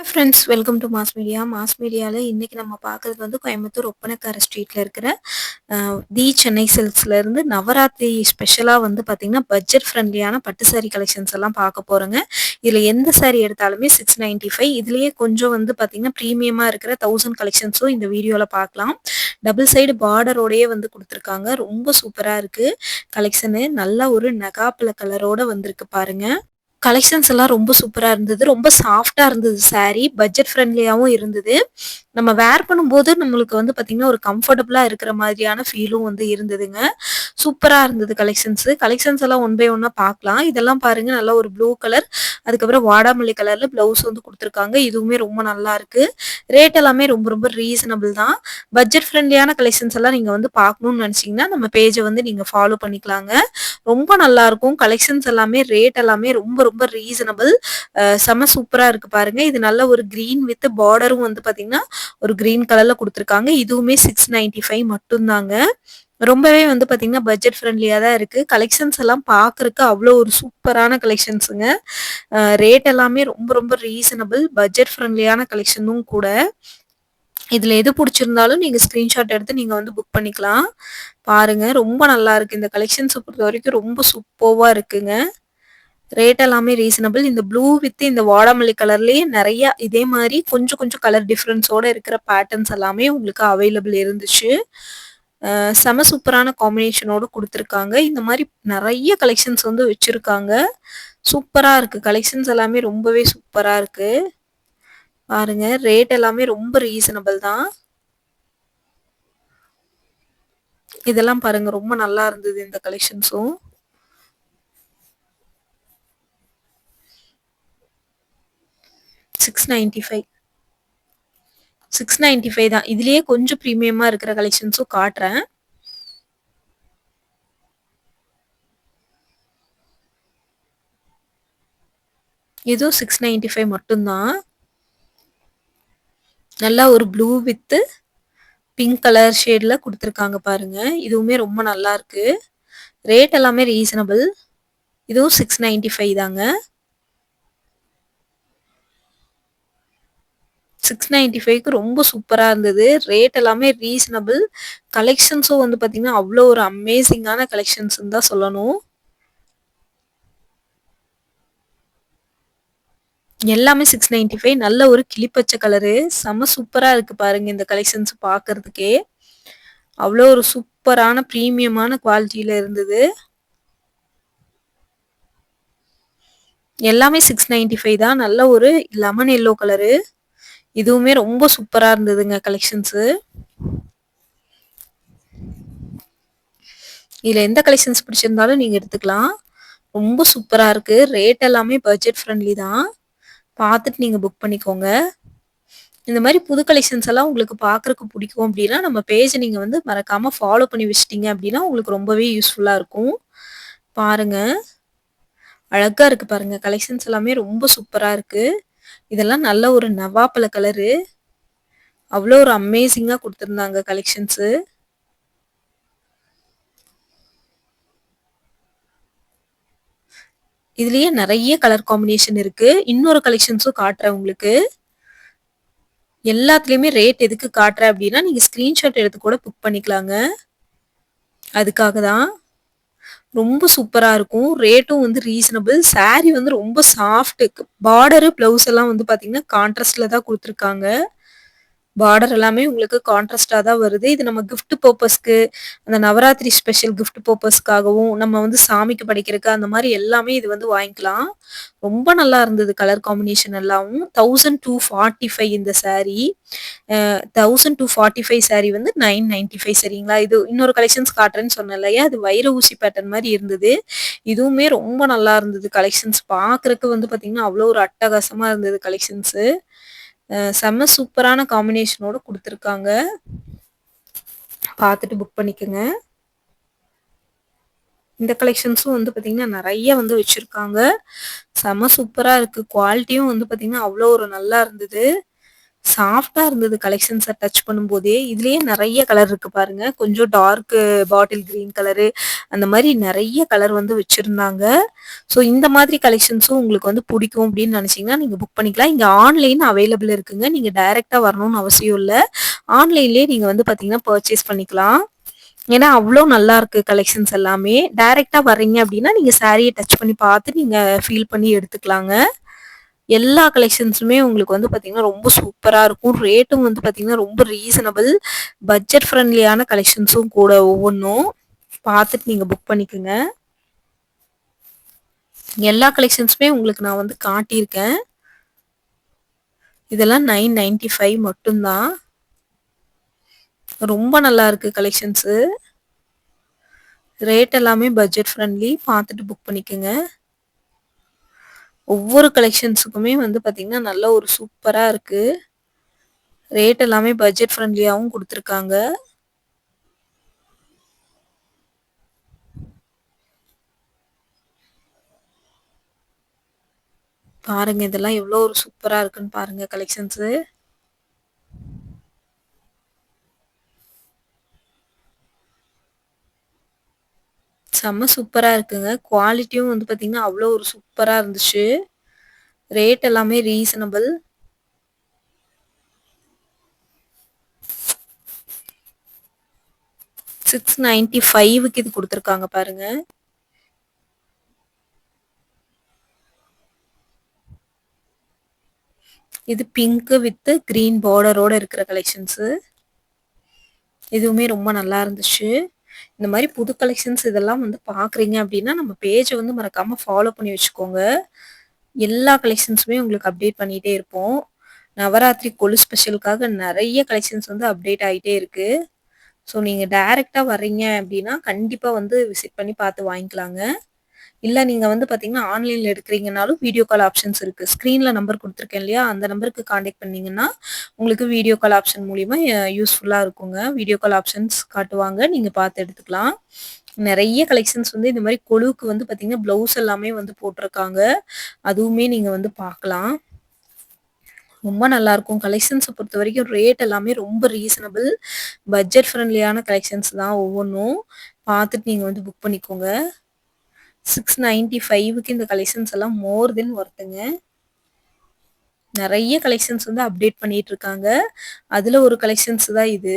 Hello friends welcome to mass media mass மீடியாவில் இன்றைக்கி நம்ம பார்க்குறது வந்து கோயம்புத்தூர் ஒப்பனக்கார ஸ்ட்ரீட்டில் இருக்கிற தி சென்னை சில்க்ஸ்லேருந்து நவராத்திரி ஸ்பெஷலாக வந்து பார்த்திங்கன்னா பட்ஜெட் ஃப்ரெண்ட்லியான பட்டு சாரி கலெக்ஷன்ஸ் எல்லாம் பார்க்க போகிறோங்க இதில் எந்த சாரி எடுத்தாலுமே சிக்ஸ் நைன்ட்டி ஃபைவ் இதுலேயே கொஞ்சம் வந்து பார்த்திங்கன்னா ப்ரீமியமாக இருக்கிற தௌசண்ட் கலெக்ஷன்ஸும் இந்த வீடியோவில் பார்க்கலாம். டபுள் சைடு பார்டரோடயே வந்து கொடுத்துருக்காங்க. ரொம்ப சூப்பராக இருக்குது கலெக்ஷனு நல்ல ஒரு நகாப்பில கலரோட வந்திருக்கு பாருங்க. கலெக்ஷன்ஸ் எல்லாம் ரொம்ப சூப்பராக இருந்தது. ரொம்ப சாஃப்டாக இருந்தது சாரி. பட்ஜெட் ஃப்ரெண்ட்லியாகவும் இருந்தது. நம்ம வேர் பண்ணும்போது நம்மளுக்கு வந்து பார்த்தீங்கன்னா, ஒரு கம்ஃபர்டபுளாக இருக்கிற மாதிரியான ஃபீலும் வந்து இருந்ததுங்க. சூப்பராக இருந்தது கலெக்ஷன்ஸு கலெக்ஷன்ஸ் எல்லாம் ஒன் பை ஒன்னாக பார்க்கலாம். இதெல்லாம் பாருங்கள் நல்லா ஒரு ப்ளூ கலர், அதுக்கப்புறம் வாடாமல்லி கலரில் ப்ளவுஸ் வந்து கொடுத்துருக்காங்க இதுவுமே ரொம்ப நல்லா இருக்குது ரேட் எல்லாமே ரொம்ப ரொம்ப ரீசனபிள் தான். பட்ஜெட் ஃப்ரெண்ட்லியான கலெக்ஷன்ஸ் எல்லாம் நீங்கள் வந்து பார்க்கணும்னு நினச்சிங்கன்னா நம்ம பேஜை வந்து நீங்கள் ஃபாலோ பண்ணிக்கலாங்க. ரொம்ப நல்லா இருக்கும். கலெக்ஷன்ஸ் எல்லாமே ரேட் எல்லாமே ரொம்ப ரொம்ப ரீசனபிள். செம சூப்பரா இருக்கு பாருங்க. இது நல்ல ஒரு கிரீன் வித் பார்டரும் வந்து பார்த்தீங்கன்னா, ஒரு கிரீன் கலர்ல கொடுத்துருக்காங்க இதுவுமே சிக்ஸ் நைன்டி ஃபைவ் மட்டும்தாங்க ரொம்பவே வந்து பார்த்தீங்கன்னா, பட்ஜெட் ஃப்ரெண்ட்லியாக தான் இருக்குது கலெக்ஷன்ஸ் எல்லாம் பார்க்கறக்கு அவ்வளோ ஒரு சூப்பரான கலெக்ஷன்ஸுங்க. ரேட் எல்லாமே ரொம்ப ரொம்ப ரீசனபிள். பட்ஜெட் ஃப்ரெண்ட்லியான கலெக்ஷனும் கூட. இதில் எது பிடிச்சிருந்தாலும் நீங்கள் ஸ்க்ரீன்ஷாட் எடுத்து நீங்கள் வந்து புக் பண்ணிக்கலாம். பாருங்க ரொம்ப நல்லா இருக்குது இந்த பொறுத்த வரைக்கும் ரொம்ப சூப்பர்வாக இருக்குங்க. ரேட் எல்லாமே ரீசனபிள். இந்த ப்ளூ வித் இந்த வாடாமல்லி கலர்லேயே நிறைய இதே மாதிரி கொஞ்சம் கொஞ்சம் கலர் டிஃபரன்ஸோட இருக்கிற பேட்டர்ன்ஸ் எல்லாமே உங்களுக்கு அவைலபிள் இருந்துச்சு. செம சூப்பரான காம்பினேஷனோடு கொடுத்துருக்காங்க இந்த மாதிரி நிறைய கலெக்ஷன்ஸ் வந்து வச்சுருக்காங்க சூப்பராக இருக்குது கலெக்ஷன்ஸ் எல்லாமே ரொம்பவே சூப்பராக இருக்குது பாருங்க ரேட் எல்லாமே ரொம்ப ரீசனபிள் தான். இதெல்லாம் பாருங்க ரொம்ப நல்லா இருந்தது இந்த கலெக்ஷன்ஸும். Six ninety five six ninety five தான். இதுலயே கொஞ்சம் ப்ரீமியமா இருக்கிற கலெக்ஷன்ஸும் காட்டுறேன். இதுவும் 695 மட்டும் தான். நல்லா ஒரு ப்ளூ வித்து பிங்க் கலர் ஷேடில் கொடுத்துருக்காங்க பாருங்க. இதுவுமே ரொம்ப நல்லா இருக்கு. ரேட் எல்லாமே ரீசனபிள். இதுவும் 695 தாங்க. 695க்கு ரொம்ப சூப்பராக இருந்தது. ரேட் எல்லாமே ரீசனபிள். கலெக்ஷன்ஸும் வந்து பார்த்திங்கன்னா அவ்வளோ ஒரு அமேசிங்கான கலெக்ஷன்ஸ்ன்னு தான் சொல்லணும். எல்லாமே 695 நல்ல ஒரு கிளிப்பச்சை கலரு. செம சூப்பராக இருக்குது பாருங்க இந்த கலெக்ஷன்ஸ் பார்க்கறதுக்கே. அவ்வளோ ஒரு சூப்பரான ப்ரீமியமான குவாலிட்டியில் இருந்தது. எல்லாமே 695 தான். நல்ல ஒரு லெமன் எல்லோ கலரு. இதுவுமே ரொம்ப சூப்பராக இருந்ததுங்க கலெக்ஷன்ஸு. இதில் எந்த கலெக்ஷன்ஸ் பிடிச்சிருந்தாலும் நீங்கள் எடுத்துக்கலாம். ரொம்ப சூப்பராக இருக்குது ரேட் எல்லாமே பட்ஜெட் ஃப்ரெண்ட்லி தான். பார்த்துட்டு நீங்கள் புக் பண்ணிக்கோங்க. இந்த மாதிரி புது கலெக்ஷன்ஸ் எல்லாம் உங்களுக்கு பார்க்குறக்கு பிடிக்கும் அப்படின்னா நம்ம பேஜை நீங்கள் வந்து மறக்காமல் ஃபாலோ பண்ணி வச்சிட்டிங்க அப்படின்னா உங்களுக்கு ரொம்பவே யூஸ்ஃபுல்லாக இருக்கும். பாருங்கள் அழகாக இருக்குது பாருங்கள் கலெக்ஷன்ஸ் எல்லாமே ரொம்ப சூப்பராக இருக்குது இதெல்லாம் நல்ல ஒரு நவாப்பழ கலரு. அவ்வளோ ஒரு அமேசிங்காக கொடுத்துருந்தாங்க கலெக்ஷன்ஸு. இதுலயே நிறைய கலர் காம்பினேஷன் இருக்கு. இன்னொரு கலெக்ஷன்ஸும் காட்டுறேன் உங்களுக்கு. எல்லாத்துலயுமே ரேட் எதுக்கு காட்டுறேன் அப்படின்னா நீங்க ஸ்கிரீன்ஷாட் எடுத்து கூட புக் பண்ணிக்கலாங்க. அதுக்காக தான். ரொம்ப சூப்பரா இருக்கும். ரேட்டும் வந்து ரீசனபிள். சாரி வந்து ரொம்ப சாஃப்ட். பார்டரு, பிளவுஸ் எல்லாம் வந்து பார்த்தீங்கன்னா, கான்ட்ராஸ்ட்ல தான் கொடுத்துருக்காங்க பார்டர் எல்லாமே உங்களுக்கு கான்ட்ராஸ்டாக தான் வருது. இது நம்ம கிஃப்ட் பர்பஸ்க்கு அந்த நவராத்திரி ஸ்பெஷல் கிஃப்ட் பர்பஸ்க்காகவும் நம்ம வந்து சாமிக்கு படிக்கிறதுக்கு அந்த மாதிரி எல்லாமே இது வந்து வாங்கிக்கலாம். ரொம்ப நல்லா இருந்தது கலர் காம்பினேஷன் எல்லாமும். 1245 இந்த sari thousand two forty five sari வந்து 995 சரிங்களா? இது இன்னொரு கலெக்ஷன்ஸ் காட்டுறேன்னு சொன்னேன் இல்லையா? அது வைர ஊசி பேட்டர்ன் மாதிரி இருந்தது. இதுவுமே ரொம்ப நல்லா இருந்தது கலெக்ஷன்ஸ். பார்க்கறக்கு வந்து பார்த்தீங்கன்னா, அவ்வளோ ஒரு அட்டகாசமாக இருந்தது கலெக்ஷன்ஸு. செம்ம சூப்பரான காம்பினேஷனோட கொடுத்துருக்காங்க பார்த்துட்டு புக் பண்ணிக்கோங்க இந்த கலெக்ஷன்ஸும் வந்து பார்த்தீங்கன்னா, நிறைய வந்து வச்சிருக்காங்க. செம சூப்பராக இருக்கு. குவாலிட்டியும் வந்து பார்த்தீங்கன்னா, அவ்வளோ ஒரு நல்லா இருந்தது. சாஃப்டா இருந்தது கலெக்ஷன்ஸை டச் பண்ணும்போதே. இதுலயே நிறைய கலர் இருக்கு பாருங்க. கொஞ்சம் டார்க்கு பாட்டில் கிரீன் கலரு அந்த மாதிரி நிறைய கலர் வந்து வச்சிருந்தாங்க. ஸோ இந்த மாதிரி கலெக்ஷன்ஸும் உங்களுக்கு வந்து பிடிக்கும் அப்படின்னு நினைச்சீங்கன்னா நீங்க புக் பண்ணிக்கலாம். இங்க ஆன்லைன் அவைலபிள் இருக்குங்க. நீங்க டைரக்டா வரணும்னு அவசியம் இல்லை ஆன்லைன்லயே நீங்க வந்து பாத்தீங்கன்னா, பர்ச்சேஸ் பண்ணிக்கலாம். ஏன்னா, அவ்வளோ நல்லா இருக்கு கலெக்ஷன்ஸ் எல்லாமே. டைரக்டா வர்றீங்க அப்படின்னா நீங்க சாரியை டச் பண்ணி பார்த்து நீங்க ஃபீல் பண்ணி எடுத்துக்கலாங்க. எல்லா கலெக்ஷன்ஸுமே உங்களுக்கு வந்து பார்த்தீங்கன்னா ரொம்ப சூப்பராக இருக்கும். ரேட்டும் வந்து பார்த்தீங்கன்னா ரொம்ப ரீசனபிள். பட்ஜெட் ஃப்ரெண்ட்லியான கலெக்ஷன்ஸும் கூட ஒவ்வொன்றும் பார்த்துட்டு நீங்கள் புக் பண்ணிக்கோங்க எல்லா கலெக்ஷன்ஸுமே உங்களுக்கு நான் வந்து காட்டியிருக்கேன். இதெல்லாம் நைன் நைன்டி ஃபைவ் மட்டும்தான் ரொம்ப நல்லா இருக்கு கலெக்ஷன்ஸு. ரேட் எல்லாமே பட்ஜெட் ஃப்ரெண்ட்லி. பார்த்துட்டு புக் பண்ணிக்கோங்க ஒவ்வொரு கலெக்ஷன்ஸுக்குமே வந்து பார்த்திங்கன்னா நல்ல ஒரு சூப்பராக இருக்குது ரேட் எல்லாமே பட்ஜெட் ஃப்ரெண்ட்லியாகவும் கொடுத்துருக்காங்க பாருங்க இதெல்லாம் எவ்வளோ ஒரு சூப்பராக இருக்குன்னு பாருங்க கலெக்ஷன்ஸு. செம்ம சூப்பராக இருக்குங்க. குவாலிட்டியும் வந்து பார்த்திங்கன்னா அவ்வளோ ஒரு சூப்பராக இருந்துச்சு. ரேட் எல்லாமே ரீசனபிள். சிக்ஸ் நைன்டி ஃபைவ்க்கு இது கொடுத்துருக்காங்க பாருங்க. இது பிங்க் வித் கிரீன் பார்டரோட இருக்கிற கலெக்ஷன்ஸு. இதுவுமே ரொம்ப நல்லா இருந்துச்சு. இந்த மாதிரி புது கலெக்ஷன்ஸ் இதெல்லாம் வந்து பார்க்குறீங்க அப்படின்னா நம்ம பேஜை வந்து மறக்காமல் ஃபாலோ பண்ணி வச்சுக்கோங்க. எல்லா கலெக்ஷன்ஸுமே உங்களுக்கு அப்டேட் பண்ணிகிட்டே இருப்போம். நவராத்திரி கொலு ஸ்பெஷலுக்காக நிறைய கலெக்ஷன்ஸ் வந்து அப்டேட் ஆகிட்டே இருக்குது ஸோ நீங்கள் டைரெக்டாக வர்றீங்க அப்படின்னா கண்டிப்பாக வந்து விசிட் பண்ணி பார்த்து வாங்கிக்கலாங்க. இல்லை நீங்கள் வந்து பார்த்தீங்கன்னா ஆன்லைனில் எடுக்கிறீங்கனாலும் வீடியோ கால் ஆப்ஷன்ஸ் இருக்குது ஸ்க்ரீனில் நம்பர் கொடுத்துருக்கேன் இல்லையா? அந்த நம்பருக்கு காண்டாக்ட் பண்ணீங்கன்னா, உங்களுக்கு வீடியோ கால் ஆப்ஷன் மூலிமா யூஸ்ஃபுல்லாக இருக்குங்க. வீடியோ கால் ஆப்ஷன்ஸ் காட்டுவாங்க. நீங்கள் பார்த்து எடுத்துக்கலாம். நிறைய கலெக்ஷன்ஸ் வந்து இந்த மாதிரி கொழுவுக்கு வந்து பார்த்தீங்கன்னா ப்ளவுஸ் எல்லாமே வந்து போட்டிருக்காங்க அதுவுமே நீங்கள் வந்து பார்க்கலாம் ரொம்ப நல்லாயிருக்கும் கலெக்ஷன்ஸை பொறுத்த வரைக்கும் ரேட் எல்லாமே ரொம்ப ரீசனபிள். பட்ஜெட் ஃப்ரெண்ட்லியான கலெக்ஷன்ஸ் தான் ஒவ்வொன்றும் பார்த்துட்டு நீங்கள் வந்து புக் பண்ணிக்கோங்க. 695க்கு இந்த கலெக்ஷன்ஸ் எல்லாம் மோர் தென் ஒர்த்துங்க. நிறைய கலெக்ஷன்ஸ் வந்து அப்டேட் பண்ணிட்டு இருக்காங்க. அதுல ஒரு கலெக்ஷன்ஸ் தான் இது.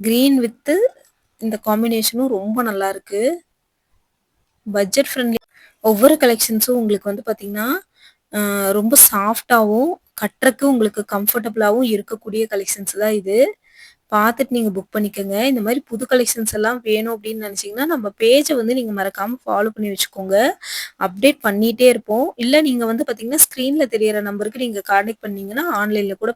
கிரீன் வித்து இந்த காம்பினேஷனும் ரொம்ப நல்லா இருக்கு. பட்ஜெட் ஃப்ரெண்ட்லி ஒவ்வொரு கலெக்ஷன்ஸும் உங்களுக்கு வந்து பாத்தீங்கன்னா, ரொம்ப சாஃப்டாகவும் கட்டுறக்கு உங்களுக்கு கம்ஃபர்டபுளாகவும் இருக்கக்கூடிய கலெக்ஷன்ஸ் தான் இது. பாத்துட்டு நீங்க புக் பண்ணிக்கோங்க இந்த மாதிரி புது கலெக்ஷன்ஸ் எல்லாம் வேணும் அப்படின்னு நினச்சிங்கன்னா நம்ம பேஜ வந்து நீங்க மறக்காம ஃபாலோ பண்ணி வச்சுக்கோங்க. அப்டேட் பண்ணிட்டே இருப்போம். இல்ல நீங்க வந்து பாத்தீங்கன்னா, ஸ்க்ரீனில் தெரியற நம்பருக்கு நீங்க கான்டெக்ட் பண்ணீங்கன்னா, ஆன்லைன்ல கூட